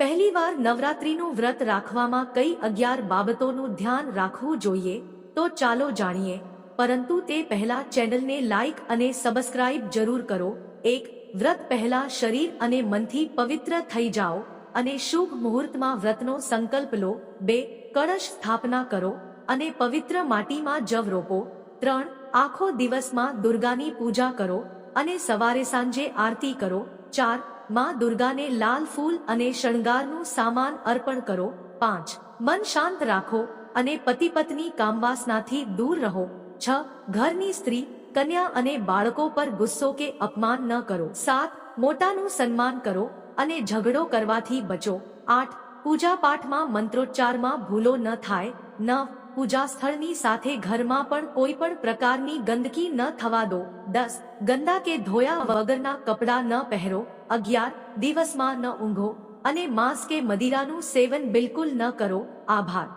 પહેલીવાર નવરાત્રીનું વ્રત રાખવામાં કઈ અગિયાર બાબતોનું ધ્યાન રાખવું જોઈએ તો ચાલો જાણીએ. પરંતુ તે પહેલા ચેનલને લાઇક અને સબસ્ક્રાઇબ જરૂર કરો. એક, વ્રત પહેલા શરીર અને મનથી પવિત્ર થઈ જાઓ અને શુભ મુહૂર્તમાં વ્રતનો સંકલ્પ લો. બે, કળશ સ્થાપના કરો અને પવિત્ર માટીમાં જવ રોપો. ત્રણ, આખો દિવસમાં દુર્ગાની પૂજા કરો અને સવારે સાંજે આરતી કરો. ચાર માં દુર્ગાને લાલ ફૂલ અને શણગારનું સામાન અર્પણ કરો. પાંચ. મન શાંત રાખો અને પતિ પત્ની કામવાસનાથી દૂર રહો. છ. ઘરની સ્ત્રી, કન્યા અને બાળકો પર ગુસ્સો કે અપમાન ન કરો. સાત. મોટાનું સન્માન કરો અને ઝઘડો કરવાથી બચો. આઠ. પૂજા પાઠમાં મંત્રોચ્ચારમાં ભૂલો ન થાય. નવ. પૂજા સ્થળની સાથે ઘરમાં પણ કોઈ પણ પ્રકારની ગંદકી ન થવા દો. દસ, ગંદા કે ધોયા વગરના કપડાં ન પહેરો. અગિયાર, દિવસમાં ન ઊંઘો અને માંસ કે મદિરાનું સેવન બિલકુલ ન કરો. આભાર.